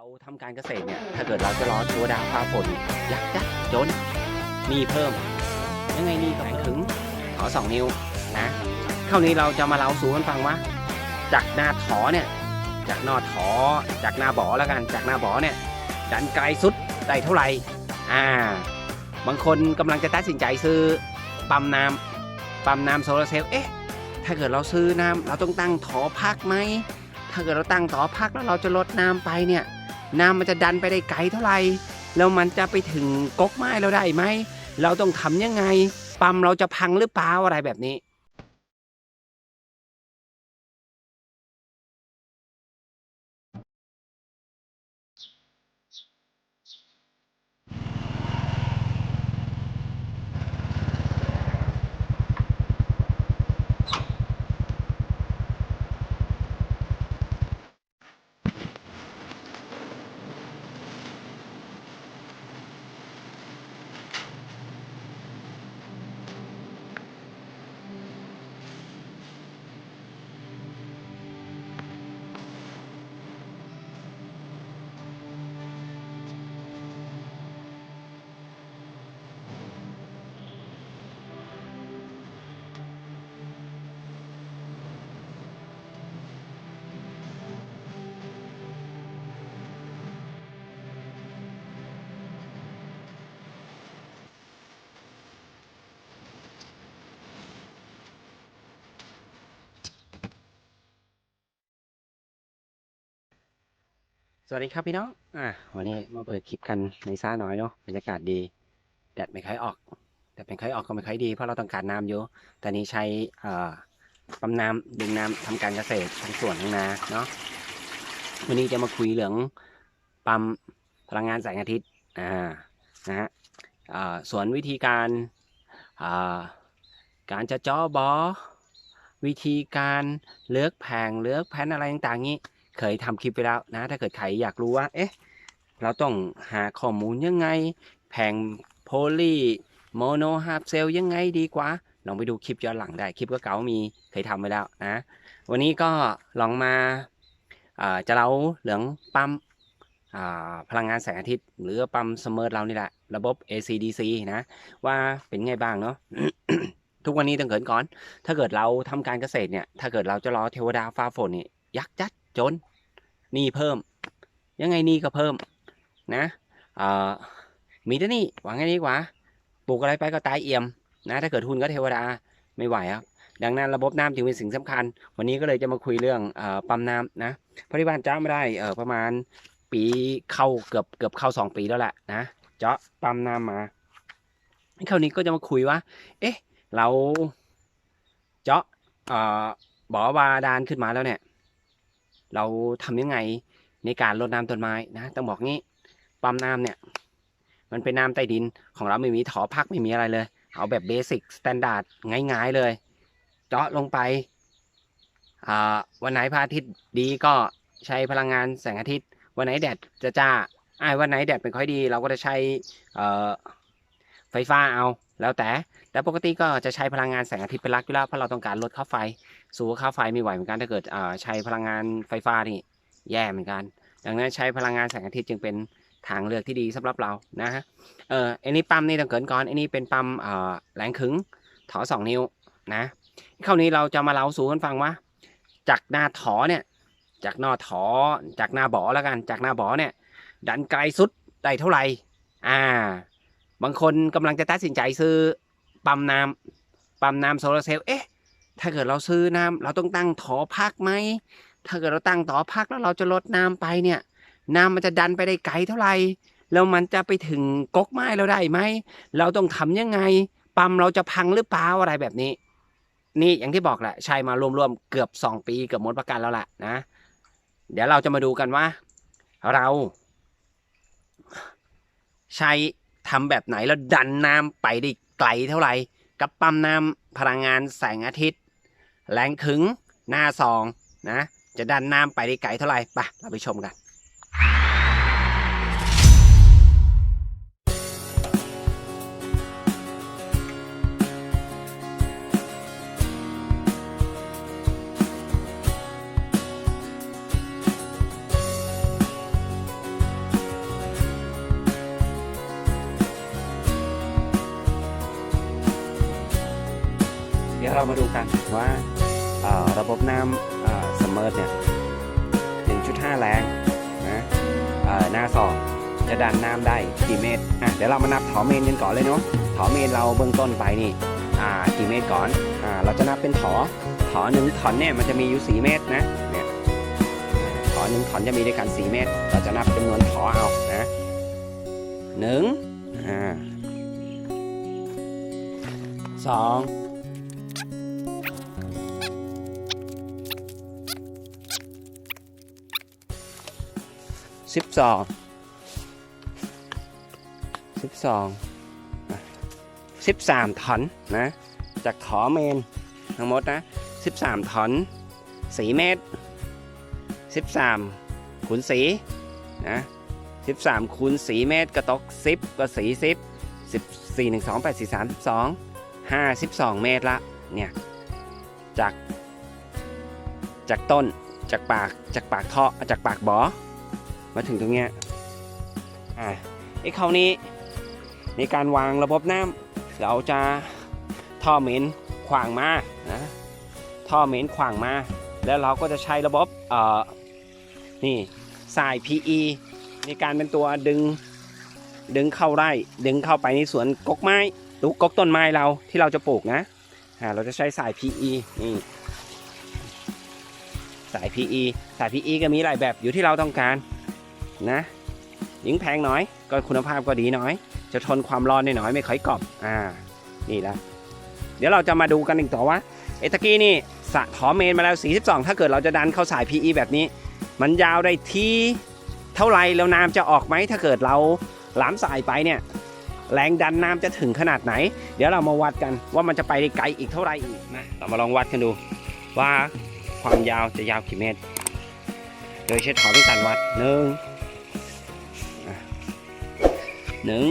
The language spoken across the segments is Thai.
เราทำการเกษตรเนี่ยถ้าเกิดเราจะรอเทวดาฟ้าฝนยักษ์ยักษ์จนหนี่เพิ่ม ยังไงนี่ก็แพงถึงขอสองนิ้วนะคราวนี้เราจะมาเล่าสู่กันฟังว่า จากหน้าถอเนี่ยจากหน้าถอจากหน้าบ่อแล้วกันจากหน้าบ่อเนี่ยดันไกลสุดได้เท่าไหร่อ่า บางคนกำลังจะตัดสินใจซื้อปั๊มน้ำปั๊มน้ำโซลาร์เซลล์เอ๊ะถ้าเกิดเราซื้อน้ำเราต้องตั้งถอพักไหมถ้าเกิดเราตั้งต่อพักแล้วเราจะลดน้ำไปเนี่ย น้ำมันจะดันไปได้ไกลเท่าไหร่แล้วมันจะไปถึงก๊กไม้เราได้ไหมเราต้องทำยังไงปั๊มเราจะพังหรือเปล่าอะไรแบบนี้ สวัสดีครับพี่น้อง อะวันนี้มาเปิดคลิปกันในซ่าน้อยเนาะ บรรยากาศดี แดดไม่ค่อยออก แต่เป็นค่อยออกก็ไม่ค่อยดี เพราะเราต้องการน้ำเยอะแต่นี้ใช้ปั๊มน้ำดึงน้ำทำการเกษตรทั้งสวนทั้งนา เนาะ วันนี้จะมาคุยเรื่องปั๊มพลังงานแสงอาทิตย์ อ่า นะฮะอ่าส่วนวิธีการอ่าการจะจาะบอ วิธีการเลือกแผงเลือกแผ่นอะไรต่างๆนี้ เคยทำคลิปไปแล้วนะ ถ้าเกิดใครอยากรู้ว่า เอ๊ะ เราต้องหาข้อมูลยังไง แผงโพลีโมโนฮาร์เซลยังไงดีกว่า ลองไปดูคลิปย้อนหลังได้ คลิปก็เก่ามีเคยทำไปแล้วนะ วันนี้ก็ลองมาจะเล่าเรื่องปั๊มพลังงานแสงอาทิตย์ หรือปั๊มสมอเรานี่แหละ ระบบ AC/DC นะ ว่าเป็นไงบ้างเนาะทุกวันนี้ต้องเกิดก่อน ถ้าเกิดเราทำการเกษตรเนี่ย ถ้าเกิดเราจะรอเทวดาฟ้าฝนนี่ยักษ์ยัดจน นี้เพิ่ม ยังไงหนี้ก็เพิ่มนะมีแต่นี่หวังไงดีกว่าปลูกอะไรไปก็ตายเอี่ยมนะถ้าเกิดทุนก็เทวดาไม่ไหวครับดังนั้นระบบน้ำจึงเป็นสิ่งสำคัญ วันนี้ก็เลยจะมาคุยเรื่องอปั๊มน้ำนะพราะที่บ้านจ้าไม่ได้ประมาณปีเข้าเกือบเกือบเข้าสองปีแล้วแหละนะเจาะปั๊มน้ำมาคราวนี้ก็จะมาคุยว่า เอ๊ะ เราเจาะบ่อบาดาลขึ้นมาแล้วเนี่ย เราทำยังไงในการรดน้ำต้นไม้นะต้องบอกงี้ปั๊มน้ำเนี่ย มันเป็นน้ำใต้ดินของเราไม่มีถอพักไม่มีอะไรเลย เอาแบบเบสิกสแตนดาร์ดง่ายๆเลย เจาะลงไปวันไหนพระอาทิตย์ดีก็ใช้พลังงานแสงอาทิตย์ วันไหนแดดจะจ้าไอ่าวันไหนแดดไม่ค่อยดี เราก็จะใช้ไฟฟ้าเอาแล้วแต่แต่ปกติก็จะใช้พลังงานแสงอาทิตย์เป็นหลักอยู่แล้วเพราะเราต้องการลดค่าไฟ สูค่าไฟไม่ไหวเหมือนกันถ้าเกิดอ่าใช้พลังงานไฟฟ้านี่แย่เหมือนกัน ดังนั้นใช้พลังงานแสงอาทิตย์จึงเป็นทางเลือกที่ดีสำหรับเรานะฮะเอออันนี้ปั๊มนี่ต้องเกินก่อนอันนี้เป็นปั๊มอ่าแรงขึงถอสองนิ้วนะคราวนี้เราจะมาเล่าสู่กันฟังว่า จากหน้าถอเนี่ยจากหน้าถอจากหน้าบ่อแล้วกัน จากหน้าบ่อเนี่ย ดันไกลสุดได้เท่าไหร่อ่า บางคนกำลังจะตัดสินใจซื้อปั๊มน้ำปั๊มน้ำโซลาร์เซลล์เอ๊ะ ถ้าเกิดเราซื้อน้ำเราต้องตั้งถอพักไหม ถ้าเกิดเราตั้งถอพักแล้วเราจะลดน้ำไปเนี่ย น้ำมันจะดันไปได้ไกลเท่าไหร่ แล้วมันจะไปถึงก๊กไม้เราได้ไหม เราต้องทำยังไง ปั๊มเราจะพังหรือเปล่าอะไรแบบนี้ นี่อย่างที่บอกแหละใช้มารวมๆเกือบ 2 ปีเกือบหมดประกันแล้วแหละนะ เดี๋ยวเราจะมาดูกันว่า เรา ใช้ทำแบบไหนแล้วดันน้ำไปได้ไกลเท่าไหร่กับปั๊มน้ำพลังงานแสงอาทิตย์ แรงขึงหน้าซองนะ จะดันน้ำไปได้ไกลเท่าไหร่ปะเราไปชมกันเดี๋ยวเรามาดูกันว่า ระบบน้ำสมเมอร์เนี่ย1.5 แรงนะหน้าสองจะดันน้ำได้กี่เมตรอะเดี๋ยวเรามานับถอเมนกันก่อนเลยเนาะถอเมนเราเบื้องต้นไปนี่อ่ากี่เมตรก่อนอ่าเราจะนับเป็นถอถอหนึ่งถอนเนี่ยมันจะมีอยู่ 4 เมตรนะเนี่ยถอหนึ่งถอนจะมีด้วยกัน 4 เมตร เราจะนับจำนวนถอเอานะหนึ่งอ่าสอง สิบสองสิบสองสิบสามถอนนะ จากถอเมนทั้งหมดนะสิบสามถอนสี่เมตรสิบสามคูณสีนะสิบสามคูณสี่เมตรก็ตกสิบก็สี่สิบสิบสี่หนึ่งสองแปดสี่สามสิบสองห้าสิบสองเมตรละเนี่ยจากจากต้นจากปากจากปากท่อจากปากบ่อ มาถึงตรงเนี้ยอะไอ้เขาวนี้ในการวางระบบน้ำเราจะท่อเหม็นขวางมานะท่อเหม็นขวางมา แล้วเราก็จะใช้ระบบเอ่อนี่สาย PE ในการเป็นตัวดึงดึงเข้าไร่ดึงเข้าไปในสวนกกไม้ลูกกกต้นไม้เราที่เราจะปลูกนะอ่าเราจะใช้สาย PE นี่สาย PE สาย PE ก็มีหลายแบบอยู่ที่เราต้องการ นะยิ่งแพงน่อยก็คุณภาพก็ดีน่อย จะทนความร้อนได้หน่อยไม่ค่อยกรอบอ่านี่ละเดี๋ยวเราจะมาดูกันอีกต่อว่าเอตะกี้นี่สะถอเมนมาแล้ว 42 ถ้าเกิดเราจะดันเข้าสาย PE แบบนี้ มันยาวได้ที่เท่าไรแล้วน้ำจะออกไหมถ้าเกิดเราหลามสายไปเนี่ยแรงดันน้ำจะถึงขนาดไหน เดี๋ยวเรามาวัดกันว่ามันจะไปได้ไกลอีกเท่าไรอีกนะเรามาลองวัดกันดูว่าความยาวจะยาวกี่เมตร โดยใช้ถอเป็นการวัดหนึ่ง หนึ่ง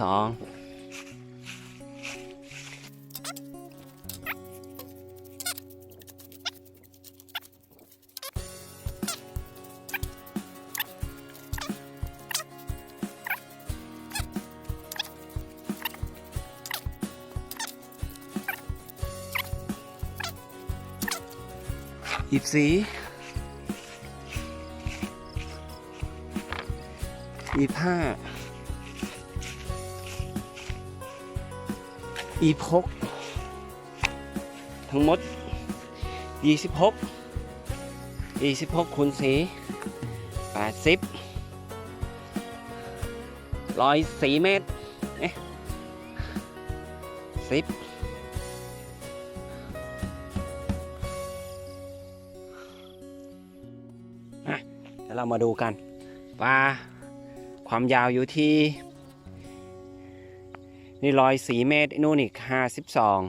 สอง ยิบสี่ยี่ห้าอีหกทั้งหมดยี่สิบหกยี่สิบหกคูณสี่แปดสิบร้อยสี่เมตรเอ๊ะ10 ยวเรามาดูกันว่าความยาวอยู่ที่ นี่ร้อยสี่เมตรนู่นอีกห้าสิบสอง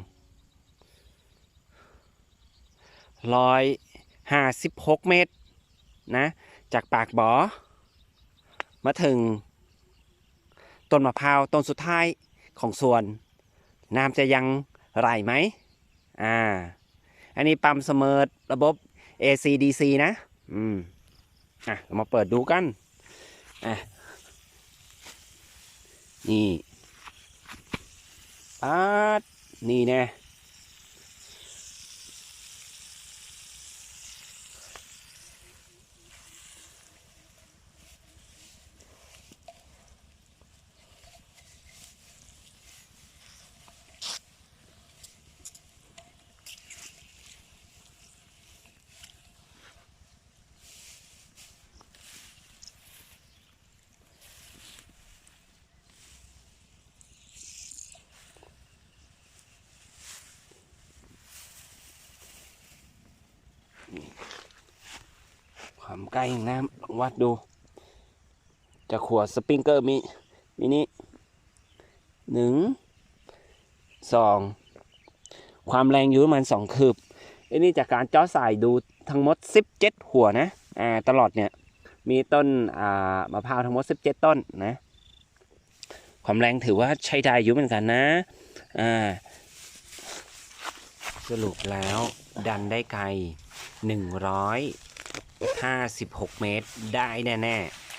ร้อยห้าสิบหกเมตรนะจากปากบ่อมาถึง ต้นมะพร้าวต้นสุดท้ายของสวน น้ำจะยังไหลไหมอ่า อันนี้ปั๊มเสมอระบบ ACDC นะ อืม อะเรามาเปิดดูกันอะนี่ปัดนี่แน่ มใกล้น้ำลองวัดดู จะขวดสปริงเกอร์มีมินิหนึ่งสองความแรงอยู่ประมาณสองคืบอันนี้จากการเจาะสายดูทั้งหมด 17 หัวนะอ่าตลอดเนี่ยมีต้นอ่ามะพร้าวทั้งหมด 17 ต้นนะ ความแรงถือว่าใช้ได้อยู่เหมือนกันนะอ่าสรุปแล้วดันได้ไกล 156 เมตรได้แน่ ๆ